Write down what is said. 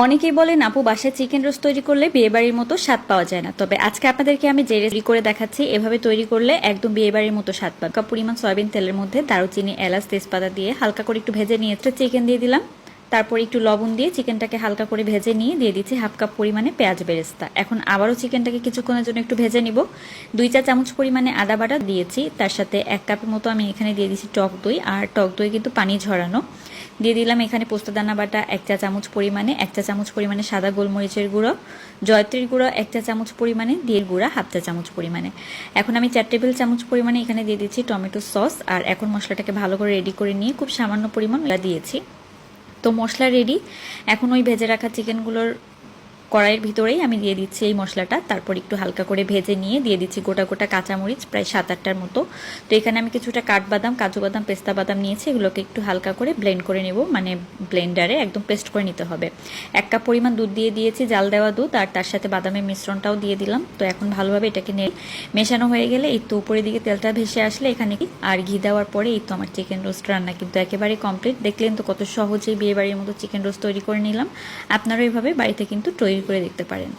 অনেকেই বলেন, আপু, বাসায় চিকেন রোস্ট তৈরি করলে বিয়েবাড়ির মতো স্বাদ পাওয়া যায় না। তবে আজকে আপনাদেরকে আমি যে রেসিপি করে দেখাচ্ছি, এভাবে তৈরি করলে একদম বিয়েবাড়ির মতো স্বাদ পাবে। পরিমাণ সয়াবিন তেলের মধ্যে দারুচিনি, এলাচ, তেজপাতা দিয়ে হালকা করে একটু ভেজে নিয়ে চিকেন দিয়ে দিলাম। তারপর একটু লবণ দিয়ে চিকেনটাকে হালকা করে ভেজে নিয়ে দিয়ে দিচ্ছি হাফ কাপ পরিমাণে পেঁয়াজ বেরেস্তা। এখন আবারও চিকেনটাকে কিছুক্ষণের জন্য একটু ভেজে নিব। দুই চা চামচ পরিমাণে আদা বাটা দিয়েছি, তার সাথে এক কাপের মতো আমি এখানে দিয়ে দিচ্ছি টক দই, আর টক দই কিন্তু পানি ঝরানো। দিয়ে দিলাম এখানে পোস্তাদানা বাটা এক চা চামচ পরিমাণে, এক চা চামচ পরিমাণে সাদা গোলমরিচের গুঁড়ো, জয়ত্রীর গুঁড়ো এক চা চামচ পরিমাণে দিয়ে গুঁড়া হাফ চা চামচ পরিমাণে। এখন আমি চার টেবিল চামচ পরিমাণে এখানে দিয়ে দিচ্ছি টমেটো সস, আর এখন মশলাটাকে ভালো করে রেডি করে নিয়ে খুব সামান্য পরিমাণ দিয়েছি। তো মশলা রেডি এখন ওই ভেজে রাখা চিকেনগুলোর কড়াইয়ের ভিতরেই আমি দিয়ে দিচ্ছি এই মশলাটা। তারপর একটু হালকা করে ভেজে নিয়ে দিয়ে দিচ্ছি গোটা গোটা কাঁচামরিচ, প্রায় সাত আটটার মতো। তো এখানে আমি কিছুটা কাঠবাদাম, কাজু বাদাম, পেস্তা বাদাম নিয়েছি। এগুলোকে একটু হালকা করে ব্লেন্ড করে নেব। মানে ব্লেন্ডারে একদম পেস্ট করে নিতে হবে। এক কাপ পরিমাণ দুধ দিয়ে দিয়েছি, জাল দেওয়া দুধ, আর তার সাথে বাদামের মিশ্রণটাও দিয়ে দিলাম। তো এখন ভালোভাবে এটাকে নিয়ে মেশানো হয়ে গেলে এই তো উপরের দিকে তেলটা ভেসে আসলে এখানে কি? আর ঘি দেওয়ার পরে এই তো আমার চিকেন রোস্ট রান্না কিন্তু একেবারে কমপ্লিট দেখলেন তো কত সহজেই বিয়ে বাড়ির মতো চিকেন রোস্ট তৈরি করে নিলাম। আপনারা এইভাবে বাড়িতে কিন্তু তৈরি করে দেখতে পারেন।